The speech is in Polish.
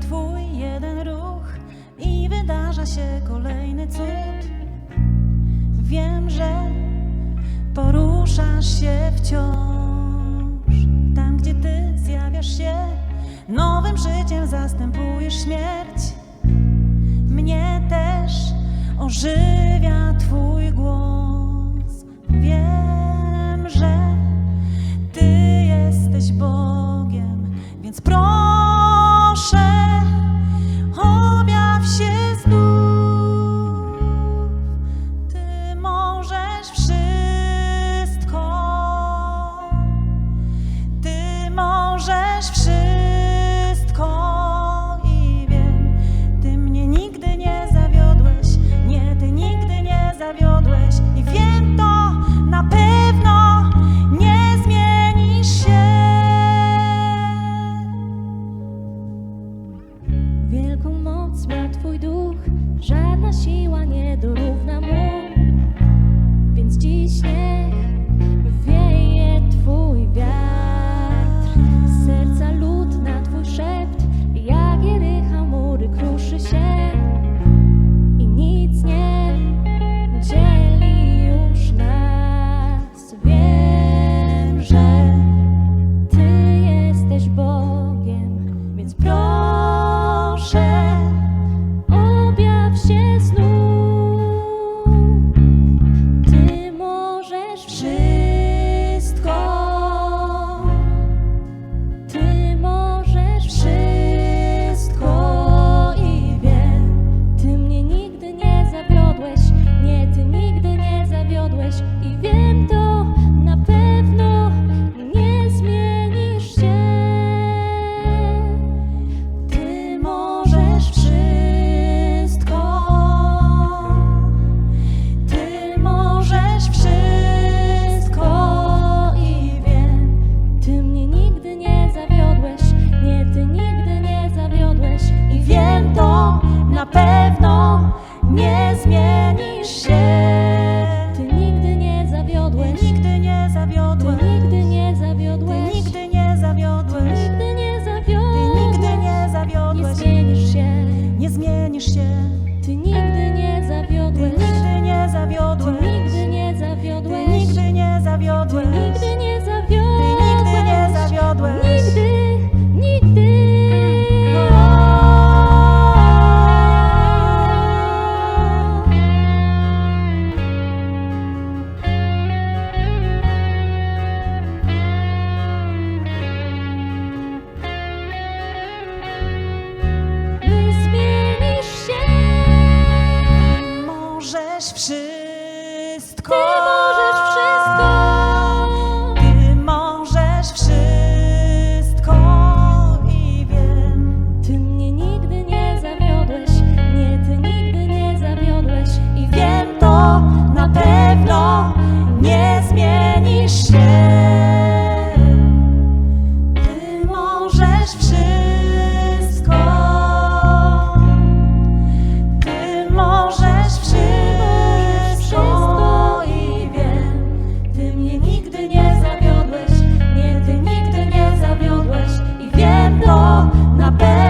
twój jeden ruch i wydarza się kolejny cud. Wiem, że poruszasz się wciąż. Tam, gdzie ty zjawiasz się, nowym życiem zastępujesz śmierć. Mnie też ożywia twój głos. Wiem, że ty jesteś Bogiem, więc proszę. masz. się. Ty nigdy nie zawiodłeś. Ty nigdy nie zawiodłeś. Ty nigdy nie zawiodłeś. Ty nigdy nie zawiodłeś. Ty nigdy nie zawiodłeś. Ty nigdy nie zawiodłeś. Nie zmienisz się. Nie zmienisz się. Ty nigdy możesz wszystko. Ty możesz wszystko. Ty możesz wszystko i wiem. Ty mnie nigdy nie zawiodłeś. Nie, ty nigdy nie zawiodłeś. I wiem to na pewno. Nie zmienisz się. my bed.